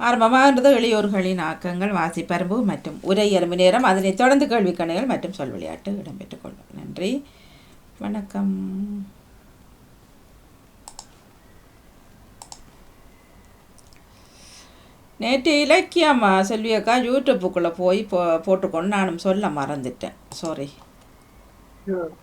ஆரம்பமாகின்றது இளையோர்களின் ஆக்கங்கள் வாசிப்பரம்பு மற்றும் உரை எறும்பு நேரம். அதனைத் தொடர்ந்து கேள்விக்கணைகள் மற்றும் சொல் விளையாட்டு இடம்பெற்றுக் கொள்ளும் நன்றி. வணக்கம். நேற்று இலக்கியம்மா செல்வியக்கா யூடியூப்புக்குள்ளே போய் போ போட்டுக்கொண்டு நானும் சொல்ல மறந்துட்டேன். சாரி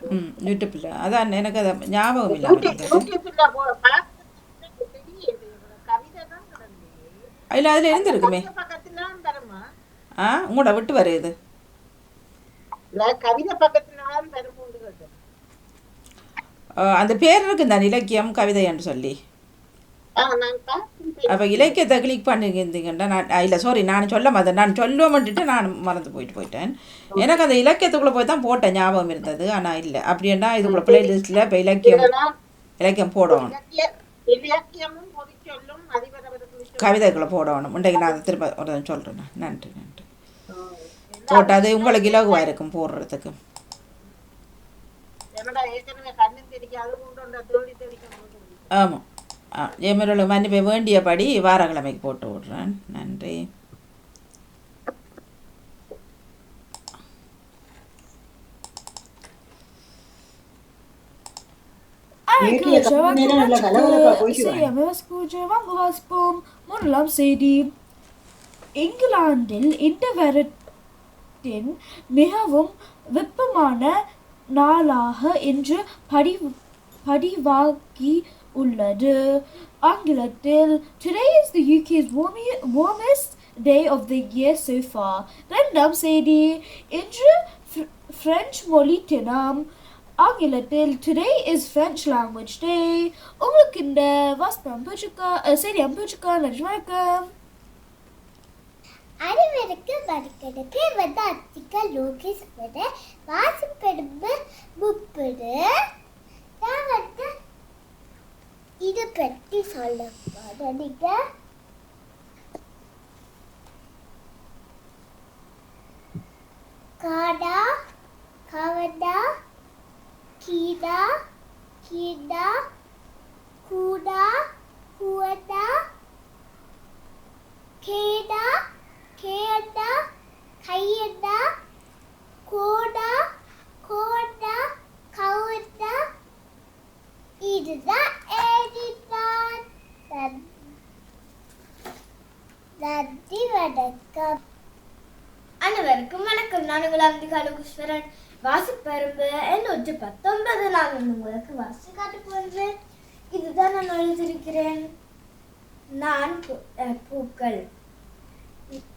ம் யூடியூப்பில் அதான் எனக்கு அது ஞாபகம் இல்லாமல் இருந்தது யூடியூப்ல போ- பார்க்கறதுக்கு தெரியுது. கவிதை தான் கிடந்தது. அதில் அதில் இருந்திருக்குமே? ஆ உங்களோட விட்டு கேட்டேன். அஹ் அந்த பேர் இருக்கு தான் இலக்கியம் கவிதை என்று சொல்லி. அப்போ இலக்கியத்தை கிளிக் பண்ணியிருந்தீங்கன்னா நான் இல்லை சாரி நான் சொல்ல மாட்டேன் நான் சொல்லுவோம்ட்டுட்டு நான் மறந்து போயிட்டு போயிட்டேன். எனக்கு அந்த இலக்கியத்துக்குள்ளே போய் தான் போட்டேன் ஞாபகம் இருந்தது ஆனால் இல்லை. அப்படின்னா இதுக்குள்ள பிளேலிஸ்ட்டில் இப்போ இலக்கியம் இலக்கியம் போடணும். கவிதைக்குள்ளே போடணும். இன்றைக்கு நான் அதை திரும்ப ஒரு சொல்கிறேன் நான். நன்றி நன்றி. போட்டால் உங்களுக்கு இலகுவாக இருக்கும் போடுறதுக்கு. ஆமாம் ஆ ஜெயமருள் மன்னிப்பை வேண்டியபடி வாரக்கிழமைக்கு போட்டு விட்றேன். நன்றி. கப்பு நேரம் நல்ல கலகலப்பா போயிட்டு வாசிப்போம் முதலாம் செய்தி. இங்கிலாந்தில் இந்த வருடத்தின் மிகவும் வெப்பமான நாளாக இன்று படி பதிவாகி உள்ளது. ஆங்கிலத்தில் today is the UK's warmest day of the year so far ரெண்டாம் செய்தி இன்று ஃப்ரெஞ்சு மொழி தினம். ஆங்கிலத்தில் Today is French language day. உங்களுக்கு இந்த வாஸ்தம் பிடிச்சிருக்கா அஹ், செய்தி பிடிச்சிருக்கா நன்றி வணக்கம் அனைவருக்கு வணக்கம் பேர் வந்து அத்திகா லோகேஷ் விட வாசிப்பெடுப்பு முப்பது நான் வந்து இது பற்றி சொல்ல போறேன் காடா கவடா கீடா கீடா கூடா கூடா கேடா கேடா கையடா கோடா கோடா கவுடா இதுதான் எடிட்டான் நன்றி வணக்கம். அனைவருக்கும் வணக்கம். நான் உங்கள் அம்பிகா லோகேஸ்வரன் வாசிப்பரும்பு எண்ணூற்று பத்தொன்பது. நான் உங்களுக்கு வாசி காட்டு போன்றேன். இதுதான் நான் எழுதியிருக்கிறேன். நான் பூ- அஹ், பூக்கள்.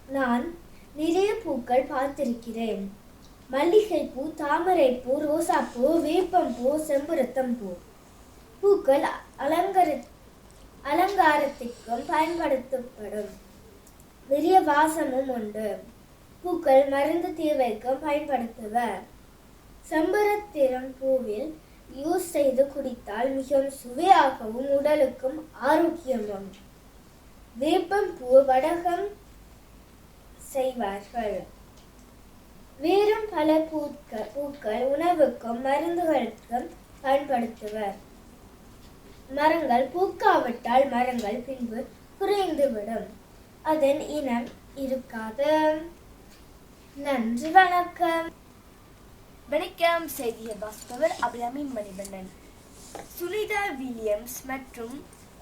நான் நிறைய பூக்கள் பார்த்திருக்கிறேன். மல்லிகைப்பூ தாமரைப்பூ ரோசாப்பூ வேப்பம்பூ செம்பருத்தம் பூ பூக்கள் அலங்கரி அலங்காரத்திற்கும் பயன்படுத்தப்படும். நிறைய வாசமும் உண்டு. பூக்கள் மருந்து தேவைக்கும் பயன்படுத்துவர். சம்பரத்திரம் பூவில் யூஸ் செய்து குடித்தால் மிகவும் சுவையாகவும் உடலுக்கும் ஆரோக்கியமும். வேப்பம் பூ வடகம் செய்வார்கள். வேறும் பல பூக்கள் பூக்கள் உணவுக்கும் மருந்துகளுக்கும் பயன்படுத்துவர். மரங்கள் பூக்காவிட்டால் மரங்கள் பின்பு குறைந்துவிடும். அதன் இனம் இருக்காது. நன்றி வணக்கம். வணக்கம் செய்தியை வாசிப்பவர் அபிராமி மணிவண்ணன். சுனிதா வில்லியம்ஸ் மற்றும்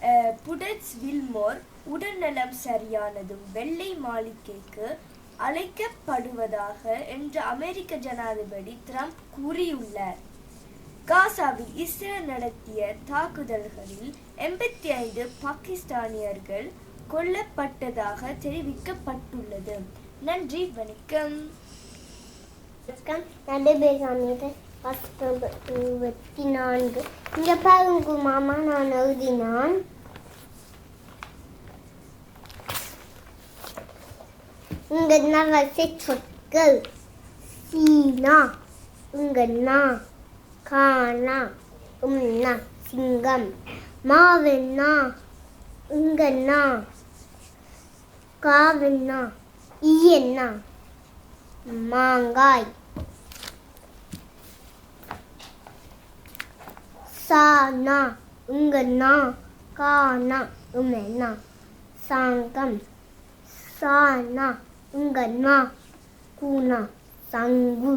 அஹ், புடட்ஸ் வில்மோர் உடல்நலம் சரியானதும் வெள்ளை மாளிகைக்கு அழைக்கப்படுவதாக என்று அமெரிக்க ஜனாதிபதி ட்ரம்ப் கூறியுள்ளார். காசாவில் இஸ்ரேல் நடத்திய தாக்குதல்களில் எண்பத்தி ஐந்து பாகிஸ்தானியர்கள் கொல்லப்பட்டதாக தெரிவிக்கப்பட்டுள்ளது. நன்றி வணக்கம். வணக்கம் நல்ல பேர் பத்து இருபத்தி நான்கு இங்கே பாருங்க மாமா நான் எழுதினான். இங்க நான் சொற்கள். சீனா. இங்க நா கானா. உம்னா சிங்கம். மாவெண்ணா. இங்கண்ணா காவெண்ணா. ஈயண்ணா. மாங்காய். சானா உங்கண்ணா காணா உமெண்ணா சாங்கம் சானா உங்க நா. கூனா சங்கு.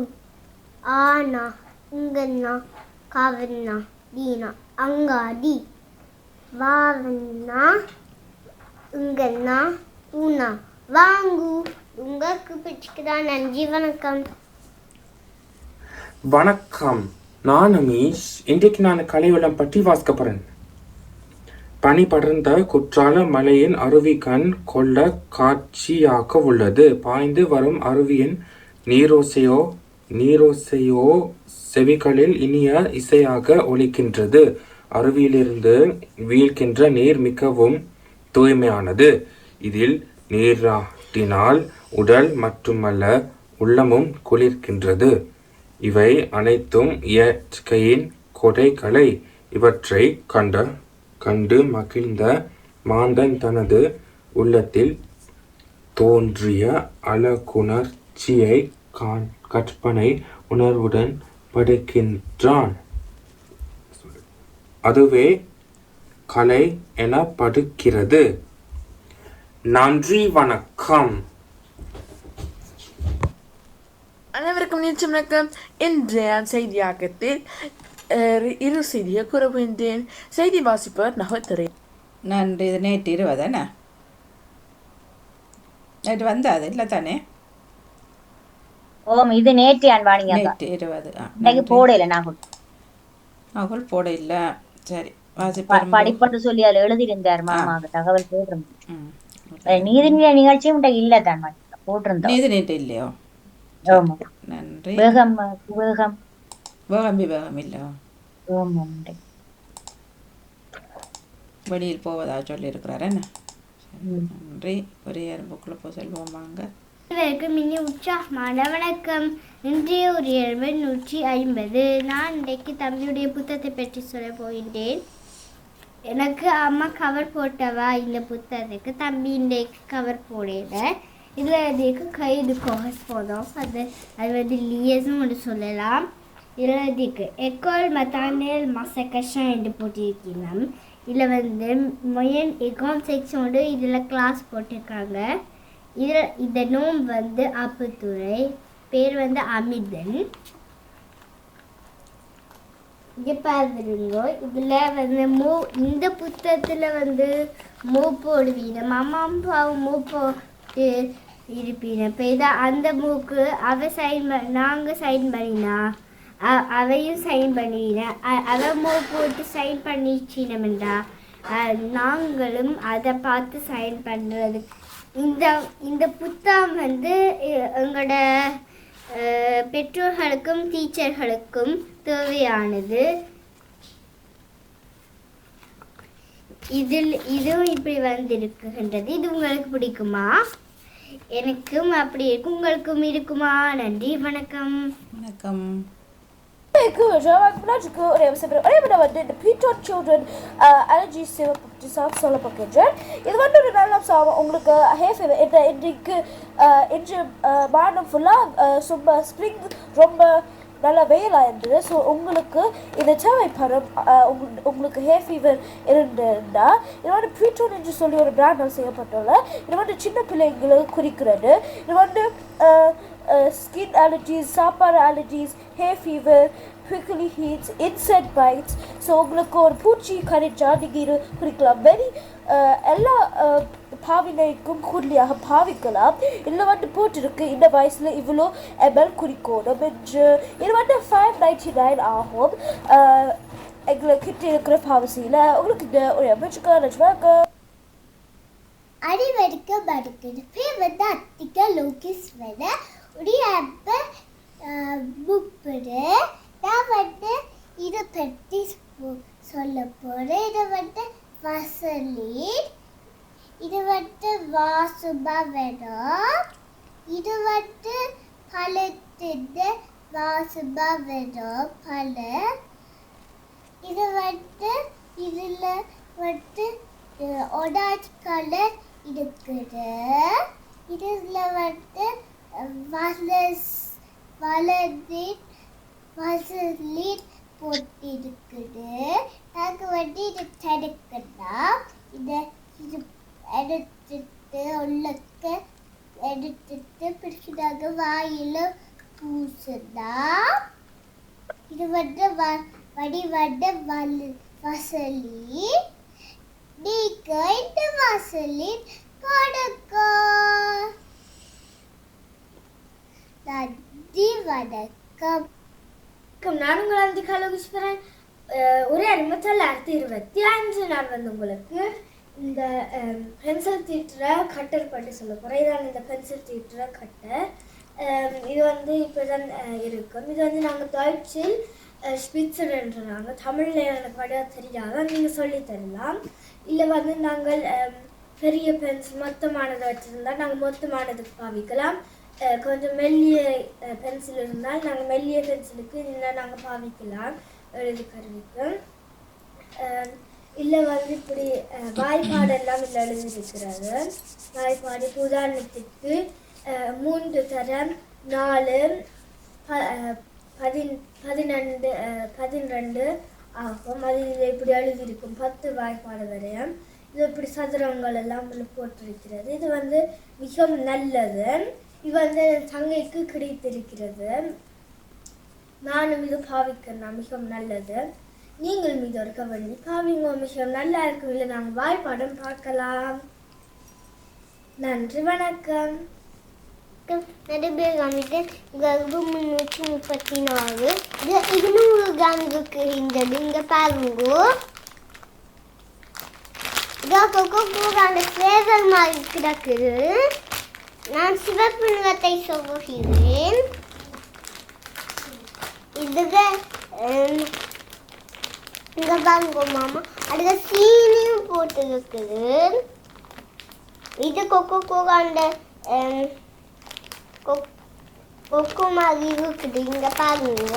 ஆனா உங்க நா. கவனா தீனா அங்காடி. வாவண்ணா உங்க நா. வாங்கு. உங்களுக்கு பிடிச்சதா நன்றி வணக்கம். வணக்கம். நான் அமீஷ் இன்றைக்கு நான் கலைவளம் பற்றி வாசிக்கப்படுறேன். பனி படர்ந்த குற்றால மலையின் அருவி கண் கொள்ள காட்சியாக உள்ளது. பாய்ந்து வரும் அருவியின் நீரோசையோ நீரோசையோ செவிகளில் இனிய இசையாக ஒலிக்கின்றது. அருவியிலிருந்து வீழ்கின்ற நீர் மிகவும் தூய்மையானது. இதில் நீராட்டினால் உடல் மட்டுமல்ல உள்ளமும் குளிர்கின்றது. இவை அனைத்தும் இயற்கையின் கொடைகளை இவற்றை கண்ட கண்டு மகிழ்ந்த மாந்தன் தனது உள்ளத்தில் தோன்றிய அழகுணர்ச்சியை காண் கற்பனை உணர்வுடன் படுக்கின்றான். அதுவே கலை எனப்படுகிறது. நன்றி வணக்கம் அனைவருக்கும் நிச்சயம் வணக்கம் இன்றைய செய்தியாக்கத்தில் இரு செய்தியை கூற வேண்டேன் செய்தி வாசிப்பவர் நகத்துறை நன்றி இது நேற்று இருபதானே நேற்று வந்தாது இல்லை தானே ஓம் இது நேற்று அன்பானிங்க நேற்று இருபது இன்னைக்கு போடல நாங்கள் நகுல் போட இல்லை சரி படிப்பட்டு சொல்லி அதுல எழுதியிருந்தார் மாமாக்கு தகவல் போட்டிருந்தோம் ம் நீதி நிலை நிகழ்ச்சியும் உன்கிட்ட இல்ல தான் போட்டிருந்தோம் நீது நேற்று இல்லையோ நன்றி. வேகம் வேகம். வேகம் விவேகம் ஆமா வெளியில் போவதா சொல்லியிருக்கிறார் என்ன. நன்றி. ஒரே புக்கில் போய் செல்வோம் வாங்க. அனைவருக்கும் இனி உற்சாகமான வணக்கம். இன்றைய ஒரு இயல்பு நூற்றி ஐம்பது. நான் இன்றைக்கு தம்பியுடைய புத்தகத்தை பற்றி சொல்ல போகின்றேன். எனக்கு அம்மா கவர் போட்டவா? இந்த புத்தகத்துக்கு தம்பி இன்றைக்கு கவர் போடல. இதில் எழுதியிருக்கு கைது கோஸ் போதும். அது அது வந்து லியஸும் ஒன்று சொல்லலாம். இதில் எழுதியிருக்கு எக்கோல் மத்தானேல் மசக்கஷம் என்று போட்டிருக்கீங்க இதில் வந்து மொயன் எகாம் செக்ஷனோடு இதில் கிளாஸ் போட்டிருக்காங்க. இதில் இந்த நோம் வந்து அப்புத்துறை. பேர் வந்து அமிதன் இங்கே பாருங்க. இதில் வந்து மூ இந்த புத்தகத்தில் வந்து மூ போடுவீங்க. அம்மா அப்பாவும் மூ இருப்பின இப்போ இதை அந்த மூக்கு அவ சைன் நாங்கள் சைன் பண்ணினா அவையும் சைன் பண்ணுவீங்க அ- அவ மூ போட்டு சைன் பண்ணிச்சினமெண்டா நாங்களும் அதை பார்த்து சைன் பண்ணுறது இந்த இந்த புத்தகம் வந்து எங்களோட பெற்றோர்களுக்கும் டீச்சர்களுக்கும் தேவையானது. இதில் இதுவும் இப்படி வந்திருக்குகின்றது. இது உங்களுக்கு பிடிக்குமா? எனக்கும் அப்படி இருக்கும் உங்களுக்கும் இருக்குமா? நன்றி வணக்கம். வணக்கம். ஒரே ஒரே வந்து இந்த பீட்டர் சில்ட்ரன் அலர்ஜி சேவை பற்றி சார் சொல்ல போகின்றேன் இது வந்து ஒரு நல்ல உங்களுக்கு ஹே ஃபீவர் இந்த இன்றைக்கு இன்று மாதம் ஃபுல்லாக சும்மா ஸ்ப்ரிங் ரொம்ப நல்ல வேலை இருந்தது ஸோ உங்களுக்கு இந்த தேவைப்படும் அஹ், உங்களுக்கு ஹே ஃபீவர் இருந்ததுன்னா இது வந்து ப்ரீட்டோன் என்று சொல்லி ஒரு பிராண்ட் செய்யப்பட்டுள்ள இது வந்து சின்ன பிள்ளைங்களுக்கு குறிக்கிறது. இது வந்து ஸ்கின் அலர்ஜிஸ் சாப்பாடு allergies hay fever quickly heats insect bites so உங்களுக்கு ஒரு பூச்சி கடிச்சா நீங்கள் இது குறிக்கலாம். வெரி எல்லா பாவினைக்கும் குறியாக பாவிக்கலாம் இல்லை வந்து போட்டிருக்கு. இந்த வயசில் இவ்வளோ எம்எல் குறிக்கோணும் என்று. இது வந்து ஃபைவ் நைன்டி நைன் ஆகும். அஹ், எங்களுக்கு இருக்கிற பாவசியில் உங்களுக்கு இந்த ஒரு எம்எச்சுக்கான நினச்சுவாங்க அடிவெடுக்க படுக்குது பேர் வந்து அத்திக்க லோகிஸ் வர ஒரு ஆப்ப நான் வந்து இதை பற்றி சொல்ல போகிறேன் இதை வந்து வசலீர் இது வந்து வாசுபா வேணும் இது வந்து பழத்திட்டு வாசுபா வேணும் பழ இது வந்து இதில் வந்து ஒடாஜ் கலர் இருக்குது இதில் வந்து வலஸ் வலதின் வசலின் போட்டிருக்குது. நாங்கள் வந்து இது தடுக்கணும் இதை இது எடுத்துட்டு எடுத்து உள்ளக்க எடுத்துட்டு பிடிச்சதாக வாயில பூசுதா இது வந்து வ- வடிவட வலு வசலி நீக்க இந்த வாசலில் கொடுக்க நன்றி வணக்கம் வணக்கம் நான் உங்கள் அந்த கலகுஸ்வரன் ஒரு அனுமதி இந்த பென்சில் தீட்டுற கட்டர் பற்றி சொல்ல போகிறேன் இதான் இந்த பென்சில் தீட்டுற கட்டர். இது வந்து இப்போ தான் இருக்கும். இது வந்து நாங்கள் deutschiல் ஸ்பிட்சர்ன்றாங்க தமிழில் எனக்கு பட தெரியாத நீங்கள் சொல்லித்தரலாம் இல்லை வந்து நாங்கள் பெரிய பென்சில் மொத்தமானதை வச்சுருந்தால் நாங்கள் மொத்தமானதுக்கு பாவிக்கலாம். கொஞ்சம் மெல்லிய பென்சில் இருந்தால் நாங்கள் மெல்லிய பென்சிலுக்கு இன்னும் நாங்கள் பாவிக்கலாம். எழுது கருவிக்கு. இல்லை வந்து இப்படி வாய்ப்பாடெல்லாம் இல்லை எழுதியிருக்கிறது. வாய்ப்பாடு உதாரணத்துக்கு மூன்று தரம் நாலு ப- பதின் பதினெண்டு அஹ், பதினெண்டு ஆகும். அது இது இப்படி எழுதியிருக்கும்? பத்து வாய்ப்பாடு வரையும். இது இப்படி சதுரங்கள் எல்லாம் போட்டிருக்கிறது. இது வந்து மிகவும் நல்லது. இது வந்து சங்கைக்கு தங்கைக்கு கிடைத்திருக்கிறது. நானும் இது பாவிக்கிறேன். மிகவும் நல்லது. நீங்கள் மீது ஒரு கவனி பாவிங்க மிகவும் நல்லா இருக்கும் இல்லை நாங்கள் வாய்ப்பாடம் பார்க்கலாம். நன்றி வணக்கம். நடுபேகாமிட்டு கர்ப்பு முன்னூற்றி முப்பத்தி நாலு. இது இருநூறு கிராம் இருக்குகின்றது இங்க பாருங்க. இதோ கொக்கோ கூடாண்ட ஃப்ளேவர் மாதிரி கிடக்குது நான் சிவப்பு நிறத்தை சொல்கிறேன் இதுக்கு ஹம், இங்க பாருங்க மாமா. அதுக்கு சீனியும் போட்டு இருக்குது. இது கொக்கோ கோகாண்ட கொக்கு மாதிரி இருக்குது. இங்க பாருங்க.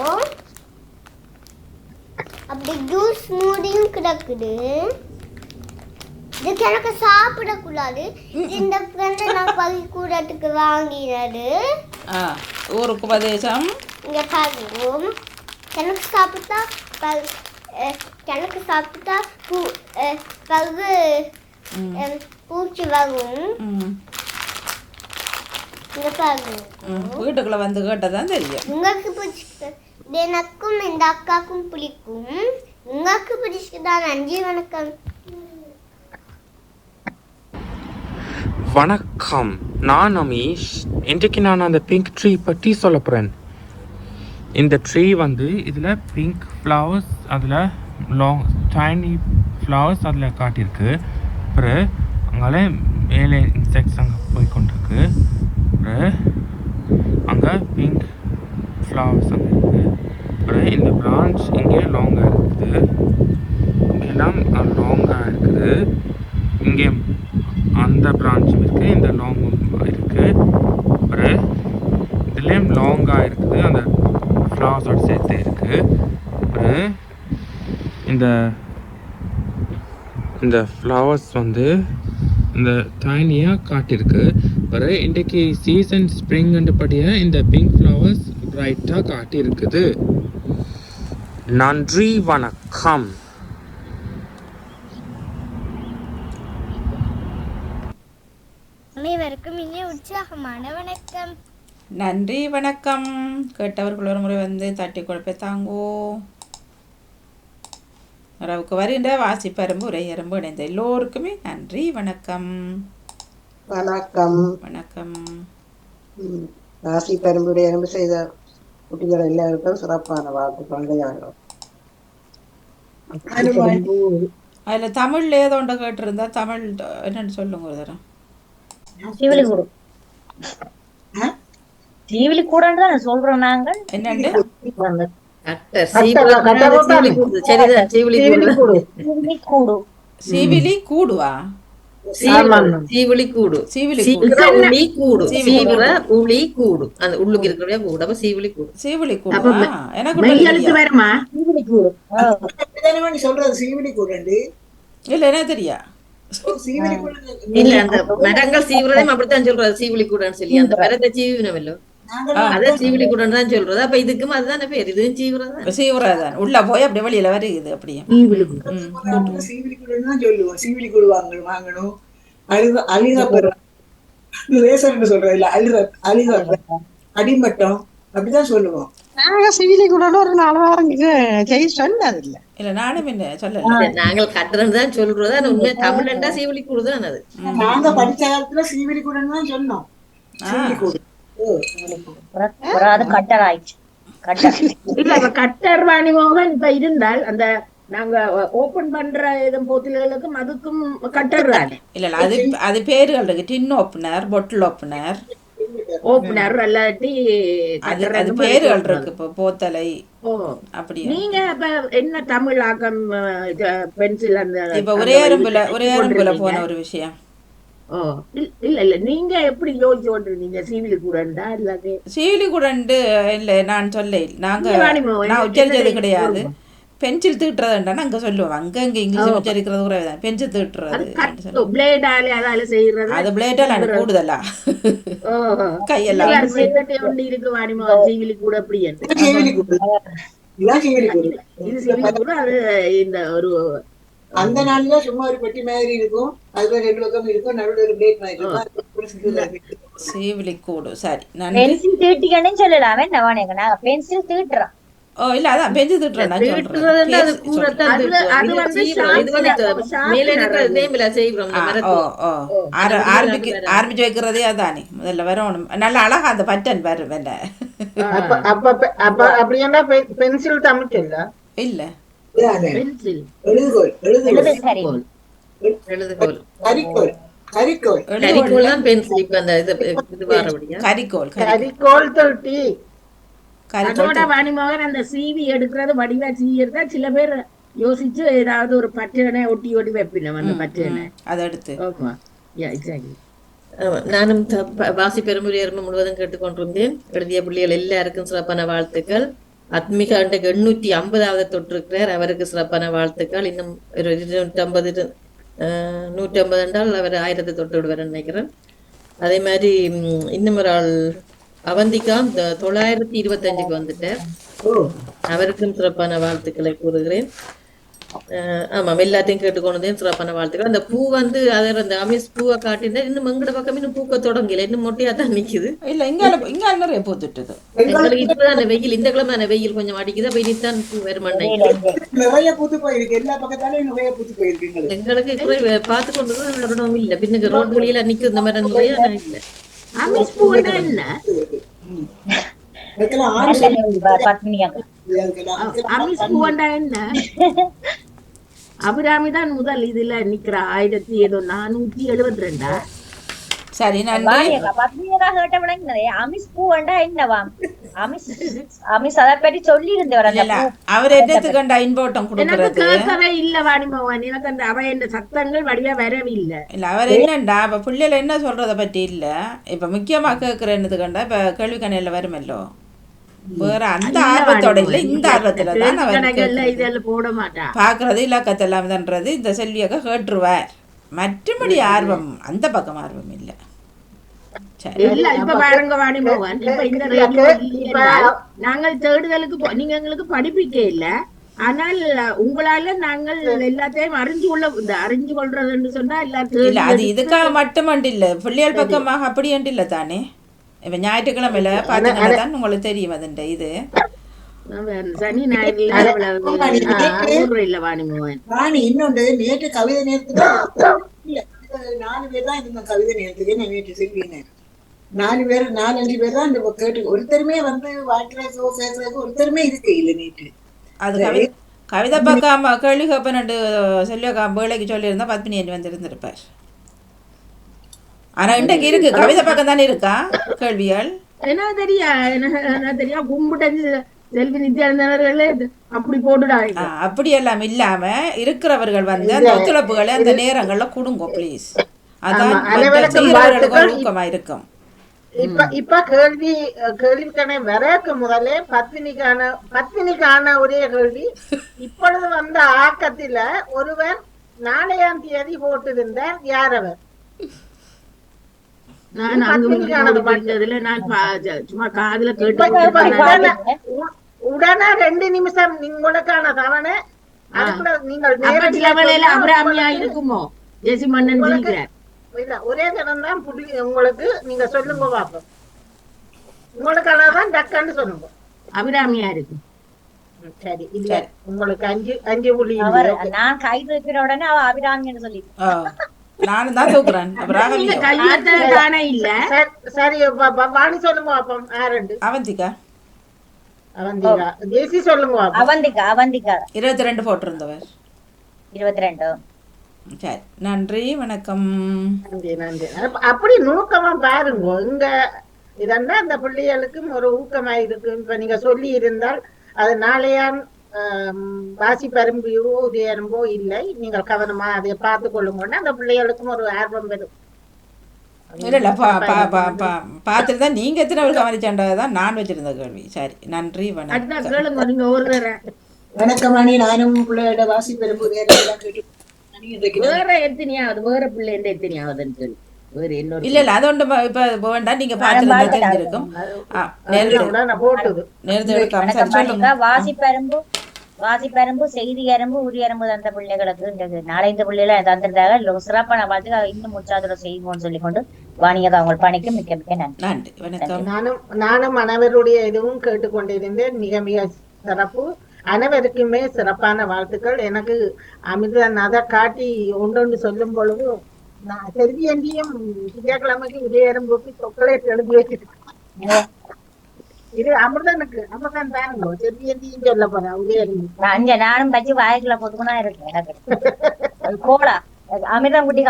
அப்படி ஜூஸ் மூடியும் கிடக்குது. இதுக்கு எனக்கு சாப்பிடக்கூடாது. இந்த ஃப்ரெண்டை நான் பள்ளிக்கூடத்துக்கு வாங்கினது. ஆ ஊருக்கு உபதேசம் இங்க பாருங்க. எனக்கு சாப்பிட்டா எனக்கு சாப்பிட்டா பூ. அஹ், பூச்சி வரும் வீட்டுக்குள்ளே வந்து கேட்டதான் தெரியும் உங்களுக்கு பிடிச்சிருக்கு இது எனக்கும் இந்த அக்காக்கும் பிடிக்கும் உங்களுக்கு பிடிச்சிருக்குதா நன்றி வணக்கம் வணக்கம் நான் அமீஷ் இன்றைக்கு நான் அந்த பிங்க் ட்ரீ பற்றி சொல்ல போகிறேன் இந்த ட்ரீ வந்து இதில் பிங்க் ஃப்ளவர்ஸ் அதில் லாங் டைனி ஃப்ளவர்ஸ் அதில் காட்டியிருக்கு. அப்புறம் அங்கால மேலே இன்செக்ட்ஸ் அங்கே போய் கொண்டிருக்கு. அப்புறம் அங்கே பிங்க் ஃப்ளவர்ஸ் அங்கே இருக்குது அப்புறம் இந்த பிரான்ச் இங்கே லாங்காக இருக்குது. எல்லாம் லாங்காக இருக்குது. இங்கே அந்த பிரான்ச்சும் இருக்குது இந்த லாங்கும் இருக்குது அப்புறம் இதுலேயும் லாங்காக இருக்குது. அந்த ஃப்ளவர்ஸோட சேர்த்து இருக்குது அப்புறம் இந்த இந்த ஃப்ளவர்ஸ் வந்து இந்த டைனியாக காட்டியிருக்கு. அப்புறம் இன்றைக்கு சீசன் ஸ்ப்ரிங்ன்றபடியே இந்த பிங்க் ஃப்ளவர்ஸ் பிரைட்டாக காட்டியிருக்குது. நன்றி வணக்கம். அனைவருக்கும் இனிய உற்சாகமான வணக்கம். நன்றி வணக்கம். கேட்டவர்கள் ஒரு முறை வந்து தட்டி கொடுப்பே தாங்கோ உறவுக்கு வருகின்ற வாசிப்பரும்பு உரையரும்பு இணைந்த எல்லோருக்குமே நன்றி வணக்கம் வணக்கம் வணக்கம் பெரும்புடைய அன்பு செய்த குட்டிகள் எல்லாருக்கும் சிறப்பான வாழ்த்துக்கள் யாரும் அதில் தமிழில் ஏதோ ஒன்று கேட்டிருந்தா தமிழ் என்னன்னு சொல்லுங்க ஒரு தரம் சீவலி கூடு சீவலி கூடன்னு தான் சொல்றோம் நாங்கள் என்னண்டு சீவலி கூடு. கூடு கூடு. கூடுவா? சீவ- சீவலி கூடு. சீவிலி கூடு. சீவிர உளி கூடு. கூடு. அந்த உள்ளுக்கு இருக்கிற கூடு அப்ப சீவலி கூடு. சீவிலி கூடுவா? எனக்கு. வருமா சீவலி கூடு. சொல்றது? சீவிலி கூடண்டு இல்லை என்ன தெரியா. சீவிலி கூட இல்ல அந்த மரங்கள் சீவிரதையும் அப்படித்தான் சொல்றது. சீவலி கூடன்னு சொல்லி. அந்த மரத்தை சீவினவല്ലോ அத சீவலி கூடன்னு தான் சொல்றது. அப்ப இதுக்கும் அதுதானே பேர்? இதுவும் சீவிரதான் சீவிரதான் உள்ள போய் அப்படியே வெளியில வருது அப்படியே. ம். சீவிலி கூடன்னு தான் சொல்லுவோம். சீவிலி கூடு வாங்கணும் வாங்கணும். அழுக அழுக சொல்றது இல்ல அழுற அழுக அடிமட்டம். அப்படிதான் சொல்லுவோம். நாங்க சிவிலி கூட ஒரு நாலு வாரம் சொன்னது இல்ல இல்ல நானும் என்ன சொல்லல. நாங்கள் கட்டுறோம் தான் சொல்றோம். ஆனா உண்மையா? தமிழ்ண்டா சீவலி கூடு தான் அது. நாங்க படிச்ச காலத்துல சீவிலி கூடன்னு தான் சொன்னோம். சீவிலி கூடு. ஆயிடுச்சு இல்ல இப்ப கட்டர் வாணி மோகன் இப்ப இருந்தால் அந்த நாங்க ஓபன் பண்ற போத்தில்களுக்கும் அதுக்கும் கட்டர் தானே இல்ல அது அது பேர்கள் இருக்கு. Tin opener bottle opener opener இல்லாட்டி அது அது பேர்கள். இருக்கு இப்போ போத்தலை. ஓ. அப்படி. நீங்க இப்ப என்ன தமிழ் ஆக்கம் பென்சில் அந்த இப்ப ஒரே அரும்புல ஒரே அரும்புல. போன ஒரு விஷயம். இல்ல- இல்ல இல்ல நீங்க எப்படி யோசிச்சு கொண்டிருந்தீங்க? சிவில் கூடண்டா இல்லாட்டி? சீலி கூடண்டு இல்ல நான் சொல்ல நாங்க நீங்க நான் உச்சரிச்சது கிடையாது. பென்சில் தீட்டுறதுண்டா அங்க சொல்லுவோம் அங்க இங்க இங்கிலீஷ். உச்சரிக்கிறது தான் பென்சில் தீட்டுறது பிளேடால அதால செய்யறது? அது கூடுதலா. கையெல்லாம் இருக்கு சிவில் கூட அப்படி. சீவிலி கூடு. சீவிலி கூடு. இது சிவில் கூட அது இந்த ஒரு அந்த நாள்ல சும்மா ஒரு பெட்டி மாதிரி இருக்கும். அதுல ரெண்டு பக்கம் இருக்கும். நடுவுல ஒரு பிளேட் மாதிரி இருக்கும். சீவிலி கூடு சரி. பென்சில் தீட்டிக்கன்னு சொல்லலாமே நவானேங்க நாங்க பென்சில் தீட்டுறோம் ஓ இல்ல அதான் பெஞ்சு தீட்டுறேன் நான் தீட்டுறதுன்னா அது கூடத்தான் அது-. அது வந்து. இது வந்து மேல செய்வோம். ஆரம்பிக்க ஆரம்பிச்சு வைக்கிறதே அதானே. முதல்ல வரணும் நல்ல அழகா அந்த பட்டன் வரும். அப்ப அப்ப அப்ப அப்படின்னா பென்சில் தமிழ் இல்ல? இல்ல. எழுதுகோல் எழுதுகோல் எழுது சரி எழுதுகோல் கரிக்கோல் கரிக்கோல் கரிக்கோல் தான் பென்சில் இப்ப அந்த இது இது வாரபடியா கரிக்கோல் கரி கரிக்கோல் தொட்டி. கரிக்கோல் அதோட வாணிமோகன் அந்த சிவி எடுக்கிறது வடிவா சிவி எடுத்தா சில பேர் யோசிச்சு ஏதாவது ஒரு பச்சனை ஒட்டி ஒட்டி வைப்பினோம் அந்த பச்சனை அதை எடுத்து ஓகே யா எக்ஸாக்ட்லி ஆமா, நானும் வாசி பெருமுறையர்ம முழுவதும் கேட்டுக்கொண்டிருந்தேன். எழுதிய பிள்ளைகள் எல்லாருக்கும் சிறப்பான வாழ்த்துக்கள். அத்மிகா இன்றைக்கு எண்ணூற்றி ஐம்பதாவது தொற்றிருக்கிறார் அவருக்கு சிறப்பான வாழ்த்துக்கள். இன்னும் ஒரு இருநூற்றி ஐம்பது நூற்றி ஐம்பது என்றால் அவர் ஆயிரத்தை தொட்டு விடுவார் நினைக்கிறேன். அதே மாதிரி இன்னும் ஒரு ஆள் அவந்திகா தொள்ளாயிரத்தி இருபத்தஞ்சுக்கு வந்துட்டார். அவருக்கும் சிறப்பான வாழ்த்துக்களை கூறுகிறேன். ஆமாம் எல்லாத்தையும் கேட்டுக்கொண்டதேன் சிறப்பான வாழ்த்துக்கள். அந்த பூ வந்து அதர் அந்த அமிஸ் பூவை காட்டியிருந்தா இன்னும் எங்கட பக்கம் இன்னும் பூக்க தொடங்கல இன்னும் மொட்டையா தான் நிக்குது. இல்ல இங்கால இங்கால நிறைய பூத்துட்டுது. இப்பதான் வெயில் இந்த கிழமை அந்த வெயில் கொஞ்சம் அடிக்குது அப்ப இனித்தான் பூ வருமானே நிறைய பூத்து போயிருக்கு எல்லா பக்கத்தாலையும் நிறைய பூத்து போயிருக்கு எங்களுக்கு இப்ப பார்த்து கொண்டு இடம் இல்ல பின்னுக்கு ரோட் வழியில நிக்கும் இந்த மாதிரி நிறைய இல்ல. அமிஸ் பூன்னா என்ன? அதுக்கெல்லாம் அமிஸ் பூவண்டா என்ன? அபிராமி தான் முதல் இதுல நிக்கிறா. ஆயிரத்தி ஏதோ நானூத்தி எழுபத்தி ரெண்டா சரி பற்றி அவர் என்னத்துக்கண்டா இன்போட்டம் எனக்கு கொடுக்கறது? கேட்கவே இல்ல வாணிமோகன் எனக்கு அந்த அவ என்ற சத்தங்கள் வடிவா வரவே இல்ல இல்ல அவர் என்னண்டா? இப்ப பிள்ளைகள் என்ன சொல்றத பத்தி இல்ல? இப்ப முக்கியமா கேக்குறேன்னு கண்டா இப்ப கேள்வி கணையில வருமல்லோ? வேற அந்த ஆர்வத்தோட இல்ல. இந்த ஆர்வத்துல தான். இதெல்லாம் போட மாட்டா. பாக்குறது இலக்கத்தெல்லாம் தன்றது இந்த செல்வியக்க கேட்டுருவார். மற்றபடி ஆர்வம் அந்த பக்கம் ஆர்வம் இல்ல. இப்ப பாருங்க வாணிமோகன் இப்ப இந்த நாங்கள் தேடுதலுக்கு போ- நீங்க எங்களுக்கு படிப்பிக்க இல்ல. ஆனால் உங்களால நாங்கள் எல்லாத்தையும் அறிஞ்சு கொள்ள இந்த அறிஞ்சு கொள்றதுன்னு சொன்னா எல்லா இல்ல அது இதுக்காக மட்டுமண்டு இல்ல பிள்ளைகள் பக்கமாக அப்படி இல்ல தானே? இப்ப ஞாயிற்றுக்கிழமையில பாத்தீங்கன்னா தான் உங்களுக்கு தெரியும் அதுண்ட இது இன்னொன்று நேற்று கவிதை நேரத்துக்கு நாலு பேர் தான் கவிதை நேரத்துக்கு நான் நேற்று செல்வினேன் நாலு பேர் நாலு அஞ்சு பேர் தான் இந்த கேட்டு ஒருத்தருமே வந்து வாழ்க்கைக்கோ சேர்க்கறதுக்கு ஒருத்தருமே இருக்கு இல்ல நேற்று அது கவிதை கவிதை பக்கம் கேள்வி கப்பனண்டு செல்வியக்கா வேலைக்கு சொல்லியிருந்தா பத்மினி அஞ்சு வந்திருந்திருப்பார் ஆனா இன்றைக்கு இருக்கு. கவிதை பக்கம் தானே இருக்கா? கேள்விகள் என்ன தெரியா என்ன தெரியா கும்பிட்டு செல்வி நித்யானந்தவர்களே அப்படி போட்டுடாங்க அப்படி எல்லாம் இல்லாம இருக்கிறவர்கள் வந்து அந்த ஒத்துழைப்புகளை அந்த நேரங்கள்ல கொடுங்க ப்ளீஸ் அதான் இருக்கும். இப்ப இப்ப கேள்வி கேள்விக்கான வரக்கு முதலே பத்மினிக்கான பத்மினிக்கான ஒரே கேள்வி. இப்பொழுது வந்த ஆக்கத்தில ஒருவர் நாளையாம் தேதி போட்டிருந்தார் யார் அவர்? நான் அங்க நான் சும்மா காதுல கேட்டு உடனே ரெண்டு நிமிஷம் உங்களுக்கான தவணை இருக்குமோ? ஜெசி மன்னன் இல்ல ஒரே தினம் தான் புள்ளி உங்களுக்கு நீங்க சொல்லுங்க பாப்போம். உங்களுக்கு தான் டக்குன்னு சொல்லுங்க. அபிராமியா இருக்கு. ம், சரி இல்ல. உங்களுக்கு அஞ்சு அஞ்சு புள்ளி? நான் கை தூக்கிற உடனே அவ அபிராமின்னு சொல்லி நானும் தான் தூக்குறேன். அவந்திகா. அவந்திகா. அவந்திகா இருபத்தி ரெண்டு போட்டிருந்தவர். இருபத்தி ரெண்டு சரி நன்றி வணக்கம். நன்றி நன்றி. அப்ப- அப்படி நுணுக்கமா பாருங்க. இங்க இதெல்லாம் அந்த பிள்ளைகளுக்கும் ஒரு ஊக்கமா இருக்கு இப்ப நீங்க சொல்லி இருந்தால் அது நாளையான் வாசி பரும்பியோ உதயரம்போ இல்லை. நீங்கள் கவனமா அதை பார்த்து கொள்ளுங்கன்னா அந்த பிள்ளைகளுக்கும் ஒரு ஆர்வம் வரும். இல்ல இல்ல பா பா பா பா பார்த்துட்டு தான் நீங்க எத்தனை பேர் கவனிச்சேன்றது தான் நான் வச்சிருந்த கேள்வி. சரி நன்றி அடுத்த வணக்கம். வணக்கம் அணி நானும் பிள்ளையோட வாசி நான் வேற எத்தனையாவது வேற பிள்ளை எந்த எத்தனையாவதுன்னு சொல்லி வேற இன்னொரு இல்ல இல்ல அது ஒன்று இப்ப வேண்டாம். நீங்க பார்த்துருந்தா தெரிஞ்சிருக்கும். நேரத்தை நான் போட்டுது. வாசிப்பெரும்பு செய்தி எறும்பு உரியெறும்பு தந்த பிள்ளைகளுக்கு இந்த நாலஞ்சு பிள்ளைகளை தந்திருந்தாங்க இல்ல சிறப்பான வாழ்த்து இன்னும் உற்சாகத்தோட செய்வோம்னு சொல்லி கொண்டு வாணியதா அவங்க பணிக்கு மிக்க மிக்க நன்றி. வணக்கம். நானும் நானும் அனைவருடைய இதுவும் கேட்டுக்கொண்டிருந்தேன். மிக மிக சிறப்பு. அனைவருக்குமே சிறப்பான வாழ்த்துக்கள். எனக்கு அமிர்தன் அதை காட்டி ஒன்றொன்று சொல்லும் பொழுது நான் செல்வியண்டியும் திங்கட்கிழமைக்கு உதயரம்புக்கு சொக்கலேட் எழுதி வச்சிருக்கேன். இது அமிர்தனுக்கு அமிர்தன் தானுங்க. செல்வியண்டியும் சொல்ல போறேன் நான் இங்க நானும் பச்சு வாய்க்குள்ள பொதுக்குனா இருக்கேன். போலா அமிர்தம் குட்டி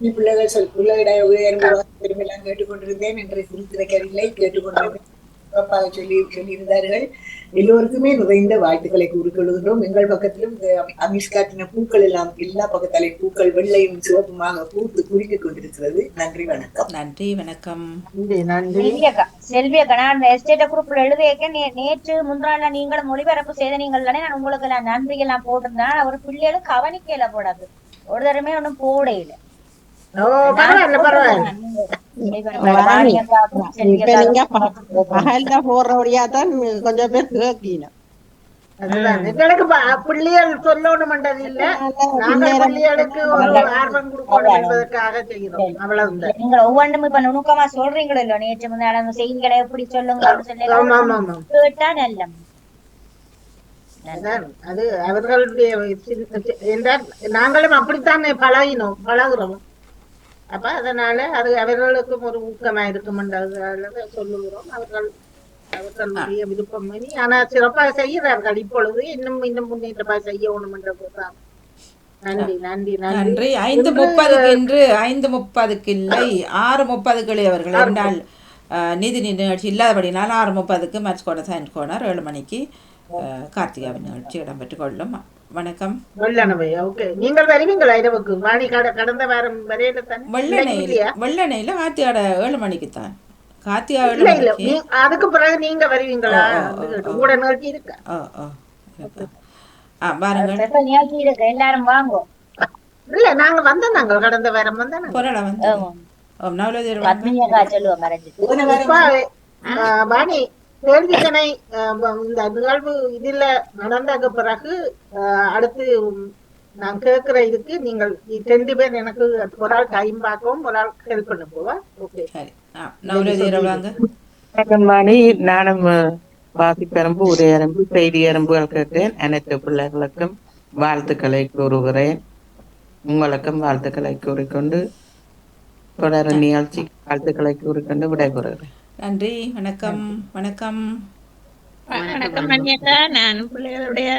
நீ பிள்ளைகள் சொல் பிள்ளையிட உயர்ந்த கேட்டுக்கொண்டிருந்தேன். என்று குறித்திருக்கவில்லை கேட்டுக்கொண்டிருந்தேன். சிறப்பாக சொல்லி சொல்லியிருந்தார்கள். எல்லோருக்குமே நிறைந்த வாழ்த்துக்களை கூறிக்கொள்கின்றோம். எங்கள் பக்கத்திலும் அமிஷ் காட்டின பூக்கள் எல்லாம் எல்லா பக்கத்தாலே பூக்கள் வெள்ளையும் சிவப்புமாக பூத்து குலுக்கிக் கொண்டிருக்கிறது. நன்றி வணக்கம். நன்றி வணக்கம். நன்றி நன்றி. செல்வி அக்கா செல்வி அக்கா நான் அந்த எஸ்டேட் குரூப்ல எழுதியிருக்க நே நேற்று முந்தினால நீங்களும் ஒளிபரப்பு செய்த நீங்கள் தானே நான் உங்களுக்கு எல்லாம் நன்றி எல்லாம் போட்டிருந்தேன். ஒரு பிள்ளைகளும் கவனிக்கல போடாது. ஒரு தடவை ஒன்றும் போட இல்ல. ஓ பரவாயில்ல பரவாயில்ல இப்ப நீங்க பகல்ல போடுறபடியா தான் கொஞ்சம் பேர் கேட்கணும் எங்களுக்கு ப- பிள்ளைகள் சொல்லணும்ன்றது இல்ல நாங்கள் பிள்ளைகளுக்கு ஒரு ஆர்வம் கொடுக்கணும் என்பதற்காக செய்கிறோம் அவ்வளவுதான் நீங்க ஒவ்வொன்றும் இப்ப நுணுக்கமா சொல்றீங்களோ இல்ல நேற்று முந்தான செய்திகளை எப்படி சொல்லுங்க சொல்லி ஆமா ஆமா ஆமா கேட்டா நல்ல அது அவர்களுடைய என்றால் நாங்களும் அப்படித்தானே பழகினோம் பழகுறோம் அப்ப அதனால அது அவர்களுக்கும் ஒரு ஊக்கமா இருக்கும்ன்றதுனால சொல்லுகிறோம். அவர்கள் அவர்களுடைய விருப்பம் இனி. ஆனா சிறப்பாக செய்கிறார்கள். இப்பொழுது இன்னும் இன்னும் முன்னேற்றமாக செய்யணும்ன்றதுதான் நன்றி நன்றி நன்றி. ஐந்து முப்பதுக்கு இன்று ஐந்து முப்பதுக்கு இல்லை ஆறு முப்பதுக்கு அவர்கள். என்னால் அஹ், நிதி நிகழ்ச்சி இல்லாதபடினால் ஆறு முப்பதுக்கு மச் கோணர் சயின்ஸ் கோணர் ஏழு மணிக்கு கார்த்திகாவின் நிகழ்ச்சி இடம்பெற்றுக் கொள்ளும். வணக்கம். வெள்ளனவை ஓகே. நீங்கள் வருவீங்களா இரவுக்கு? வாணி கட கடந்த வாரம் வரையில தானே? வெள்ளனையில் வெள்ளனையில் கார்த்திகாட ஏழு மணிக்கு தான் ஏழு மணிக்கு. நீ- அதுக்கு பிறகு நீங்க வருவீங்களா. உங்களோட நிகழ்ச்சி இருக்கா. ஆ நிகழ்ச்சி எல்லாரும் வாங்கும் இல்ல நாங்க வந்தோம் நாங்க கடந்த வாரம் வந்தோம் பொருளை வந்து ஓம் நவலோதர் வாங்க. பத்மினி அக்கா சொல்லுவோம் மறைஞ்சு இப்ப, ஆ, வாணி கேள்விக்கணை இந்த நிகழ்வு இதுல நடந்ததுக்கு பிறகு அடுத்து நான் கேட்கிற இதுக்கு நீங்கள் ரெண்டு பேர் எனக்கு ஒரு ஆள் டைம் பார்க்கவும் ஒரு ஆள் ஹெல்ப் பண்ண போவா? ஓகே வாணி நானும் வாசிப்பெரும்பு உரையரம்பு செய்தி எறும்புகள் கேட்டேன் அனைத்து பிள்ளைகளுக்கும் வாழ்த்துக்களை கூறுகிறேன். உங்களுக்கும் வாழ்த்துக்களை கூறிக்கொண்டு தொடரும் நிகழ்ச்சி வாழ்த்துக்களை கூறிக்கொண்டு விடைபெறுகிறேன். நன்றி வணக்கம் வணக்கம். வணக்கம் மன்னியக்கா நான் பிள்ளைகளுடைய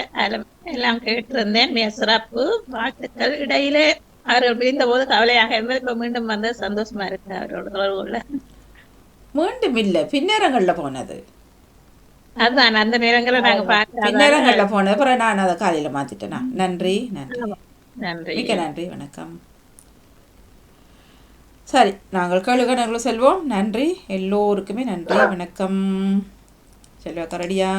எல்லாம் கேட்டிருந்தேன். மிக சிறப்பு வாழ்த்துக்கள். இடையிலே அவர்கள் பிரிந்த போது கவலையாக இருந்தது. இப்ப மீண்டும் வந்து சந்தோஷமா இருக்கு அவரோட தொடர்பு கொள்ள மீண்டும் இல்லை பின்னேரங்கள்ல போனது. அதுதான் அந்த நேரங்களை நாங்க பார்க்க பின்னேரங்கள்ல போனது. அப்புறம் நான் அதை காலையில மாத்திட்டேனா? நன்றி நன்றி. நன்றி. மிக்க நன்றி வணக்கம். சரி நாங்கள் கேளுகணங்களும் செல்வோம். நன்றி. எல்லோருக்குமே நன்றி. வணக்கம். செல்வா கரடியா